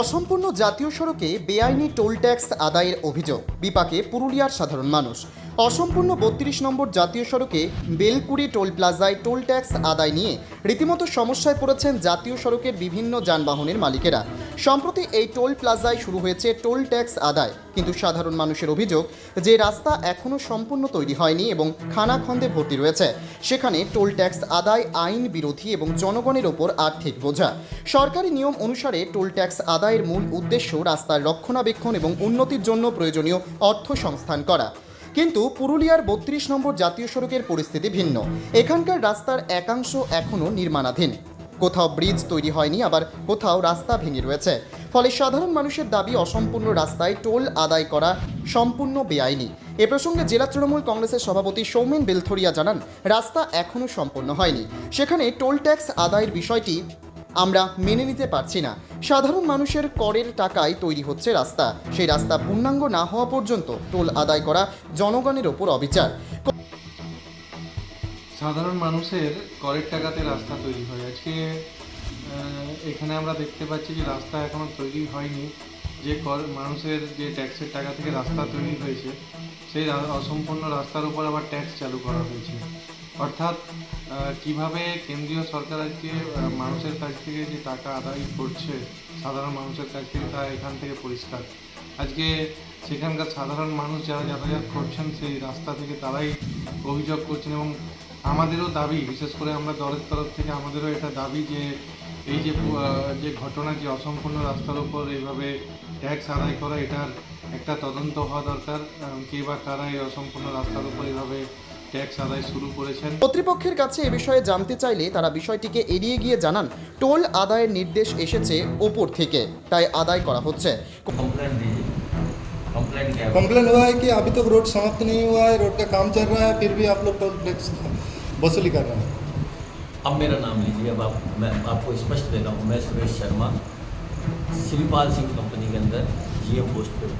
অসম্পূর্ণ জাতীয় সড়কে বেআইনি টোল ট্যাক্স আদায়ের অভিযোগ। বিপাকে পুরুলিয়ার সাধারণ মানুষ। অসম্পূর্ণ বত্রিশ নম্বর জাতীয় সড়কে বেলকুড়ি টোল প্লাজায় টোল ট্যাক্স আদায় নিয়ে রীতিমতো সমস্যায় পড়েছেন জাতীয় সড়কের বিভিন্ন যানবাহনের মালিকেরা। সম্প্রতি এই টোল প্লাজায় শুরু হয়েছে টোল ট্যাক্স আদায়। কিন্তু সাধারণ মানুষের অভিযোগ যে রাস্তা এখনও সম্পূর্ণ তৈরি হয়নি এবং খানাখন্দে ভর্তি রয়েছে। সেখানে টোল ট্যাক্স আদায় আইন বিরোধী এবং জনগণের ওপর আর্থিক বোঝা। সরকারি নিয়ম অনুসারে টোল ট্যাক্স আদায়ের মূল উদ্দেশ্য রাস্তার রক্ষণাবেক্ষণ এবং উন্নতির জন্য প্রয়োজনীয় অর্থ সংস্থান করা। কিন্তু পুরুলিয়ার বত্রিশ নম্বর জাতীয় সড়কের পরিস্থিতি ভিন্ন। এখানকার রাস্তার একাংশ এখনও নির্মাণাধীন। কোথাও ব্রিজ তৈরি হয়নি, আবার কোথাও রাস্তা ভেঙে রয়েছে। ফলে সাধারণ মানুষের দাবি, অসম্পূর্ণ রাস্তায় টোল আদায় করা সম্পূর্ণ বেআইনি। এ প্রসঙ্গে জেলা তৃণমূল কংগ্রেসের সভাপতি সৌমেন বেলথরিয়া জানান, রাস্তা এখনও সম্পন্ন হয়নি। সেখানে টোল ট্যাক্স আদায়ের বিষয়টি আমরা মেনে নিতে পারছি না। সাধারণ মানুষের করের টাকায় তৈরি হচ্ছে রাস্তা। সেই রাস্তা পূর্ণাঙ্গ না হওয়া পর্যন্ত টোল আদায় করা জনগণের ওপর অবিচার। সাধারণ মানুষের করের টাকাতে রাস্তা তৈরি হয়। আজকে এখানে আমরা দেখতে পাচ্ছি যে রাস্তা এখনও তৈরি হয়নি। যে কর, মানুষের যে ট্যাক্সের টাকা থেকে রাস্তা তৈরি হয়েছে, সেই অসম্পূর্ণ রাস্তার উপর আবার ট্যাক্স চালু করা হয়েছে। অর্থাৎ কীভাবে কেন্দ্রীয় সরকার আজকে মানুষের কাছ থেকে যে টাকা আদায় করছে, সাধারণ মানুষের কাছ থেকে, তা এখান থেকে পরিষ্কার। আজকে সেখানকার সাধারণ মানুষ যারা যাতায়াত করছেন, সেই রাস্তা থেকে তারাই অভিযোগ করছেন এবং আমাদেরও দাবি, বিশেষ করে আমরা দলের তরফ থেকে, আমাদেরও এটা দাবি যে, এই যে যে ঘটনা, যে অসম্পূর্ণ রাস্তার উপর এইভাবে ট্যাক্স আদায় করা, এটার একটা তদন্ত হওয়া দরকার কে বা কারা এই অসম্পূর্ণ রাস্তার উপর এইভাবে ট্যাক্স আদায় শুরু করেছেন কর্তৃপক্ষের কাছে এ বিষয়ে জানতে চাইলে তারা বিষয়টিকে এড়িয়ে গিয়ে জানান টোল আদায়ের নির্দেশ এসেছে ওপর থেকে তাই আদায় করা হচ্ছে कंप्लेंट दीजिए कंप्लेंट क्या है? कंप्लेन हुआ है कि अभी तक रोड समाप्त नहीं हुआ है रोड का काम चल रहा है फिर भी आप लोग टोल टैक्स वसूली कर रहे हैं अब मेरा नाम लीजिए अब आप मैं आपको स्पष्ट दे रहा हूँ मैं सुरेश शर्मा श्रीपाल सिंह कंपनी के अंदर जीएम पोस्ट पे हूँ।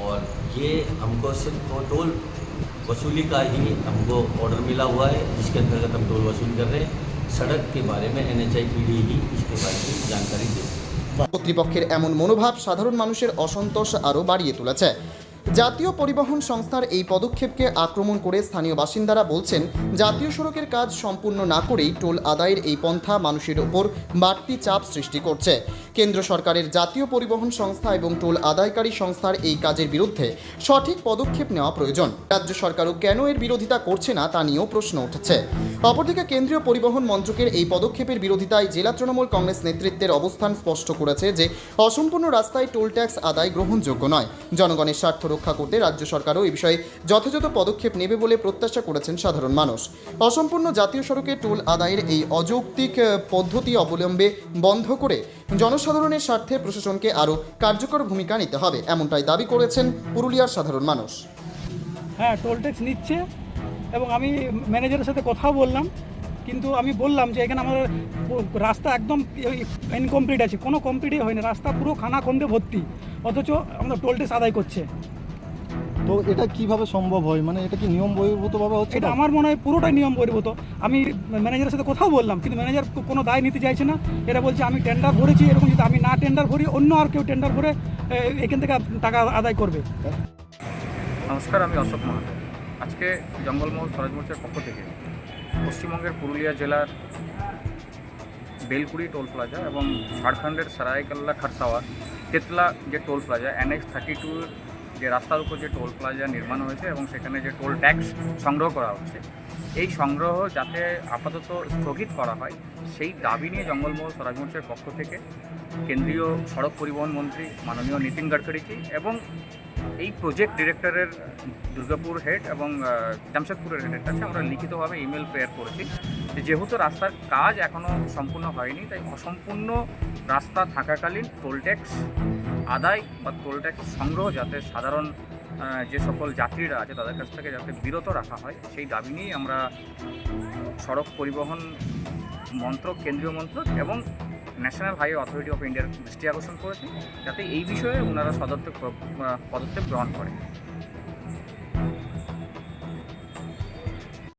और ये हमको सिर्फ वो टोल वसूली का ही हमको ऑर्डर मिला हुआ है जिसके अंतर्गत हम टोल वसूल कर रहे हैं सड़क के बारे में एन ही इसके बारे में जानकारी दे सकती है কর্তৃপক্ষের এমন মনোভাব সাধারণ মানুষের অসন্তোষ আরও বাড়িয়ে তুলেছে জাতীয় পরিবহন সংস্থার এই পদক্ষেপকে আক্রমণ করে স্থানীয় বাসিন্দারা বলছেন, জাতীয় সড়কের কাজ সম্পূর্ণ না করেই টোল আদায়ের এই পন্থা মানুষের ওপর বাড়তি চাপ সৃষ্টি করছে। কেন্দ্র সরকারের জাতীয় পরিবহন সংস্থা এবং টোল আদায়কারী সংস্থার এই কাজের বিরুদ্ধে সঠিক পদক্ষেপ নেওয়া প্রয়োজন। রাজ্য সরকারও কেন এর বিরোধিতা করছে না তা নিয়েও প্রশ্ন উঠেছে। অপরদিকে কেন্দ্রীয় পরিবহন মন্ত্রকের এই পদক্ষেপের বিরোধিতায় জেলা তৃণমূল কংগ্রেস নেতৃত্বের অবস্থান স্পষ্ট করেছে যে, অসম্পূর্ণ রাস্তায় টোল ট্যাক্স আদায় গ্রহণযোগ্য নয়। জনগণের স্বার্থ রক্ষা করতে রাজ্য সরকারও এই বিষয়ে যথাযথ পদক্ষেপ নেবে বলে প্রত্যাশা করেছেন সাধারণ মানুষ। অসম্পূর্ণ জাতীয় সড়কে টোল আদায়ের এই অযৌক্তিক পদ্ধতি অবলম্বে বন্ধ করে জনসাধারণের স্বার্থে প্রশাসনকে আরও কার্যকর ভূমিকা নিতে হবে, এমনটাই দাবি করেছেন পুরুলিয়ার সাধারণ মানুষ। হ্যাঁ টোল ট্যাক্স নিচ্ছে এবং আমি ম্যানেজারের সাথে কথাও বললাম। কিন্তু আমি বললাম যে এখানে আমার রাস্তা একদম ইনকমপ্লিট আছে, কোনো কমপ্লিটই হয়নি, রাস্তা পুরো খানা খন্দে ভর্তি। অথচ আমরা টোল ট্যাক্স আদায় করছে। তো এটা কীভাবে সম্ভব হয়? মানে এটা কি নিয়ম বহির্ভূতভাবে হচ্ছে এটা আমার মনে হয় পুরোটাই নিয়ম বহির্ভূত। আমি ম্যানেজারের সাথে কথাও বললাম কিন্তু ম্যানেজার কোনো দায় নিতে চাইছে না। এটা বলছে আমি টেন্ডার ভরেছি এরকম যদি আমি না টেন্ডার ভরি অন্য আর কেউ টেন্ডার ভরে এখান থেকে টাকা আদায় করবে। নমস্কার আমি অশোক মাহাতো। আজকে জঙ্গলমহল স্বরাজ মোর্চার পক্ষ থেকে পশ্চিমবঙ্গের পুরুলিয়া জেলার বেলকুড়ি টোল প্লাজা এবং ঝাড়খণ্ডের সারাইকাল্লা খারসাওয়ার তেতলা যে toll plaza NH thirty two যে রাস্তার উপর যে টোল প্লাজা নির্মাণ হয়েছে এবং সেখানে যে টোল ট্যাক্স সংগ্রহ করা হচ্ছে, এই সংগ্রহ যাতে আপাতত স্থগিত করা হয়, সেই দাবি নিয়ে জঙ্গলমহল স্বরাজ মোর্চার পক্ষ থেকে কেন্দ্রীয় সড়ক পরিবহন মন্ত্রী মাননীয় নীতিন গাডকারিজি এবং এই প্রজেক্ট ডিরেক্টরের দুর্গাপুর হেড এবং জামশেদপুরের হেডের কাছে আমরা লিখিতভাবে ইমেল প্রেয়ার করেছি যেহেতু রাস্তার কাজ এখনও সম্পূর্ণ হয়নি, তাই অসম্পূর্ণ রাস্তা থাকাকালীন টোল ট্যাক্স আদায় বা টোল ট্যাক্স সংগ্রহ যাতে সাধারণ যে সকল যাত্রীরা আছে তাদের কাছ থেকে যাতে বিরত রাখা হয়, সেই দাবি নিয়েই আমরা সড়ক পরিবহন মন্ত্রক কেন্দ্রীয় মন্ত্রক এবং ন্যাশনাল হাইওয়ে অথরিটি অফ ইন্ডিয়ার দৃষ্টি আকর্ষণ করেছে যাতে এই বিষয়ে ওনারা সদর্থক পদক্ষেপ গ্রহণ করে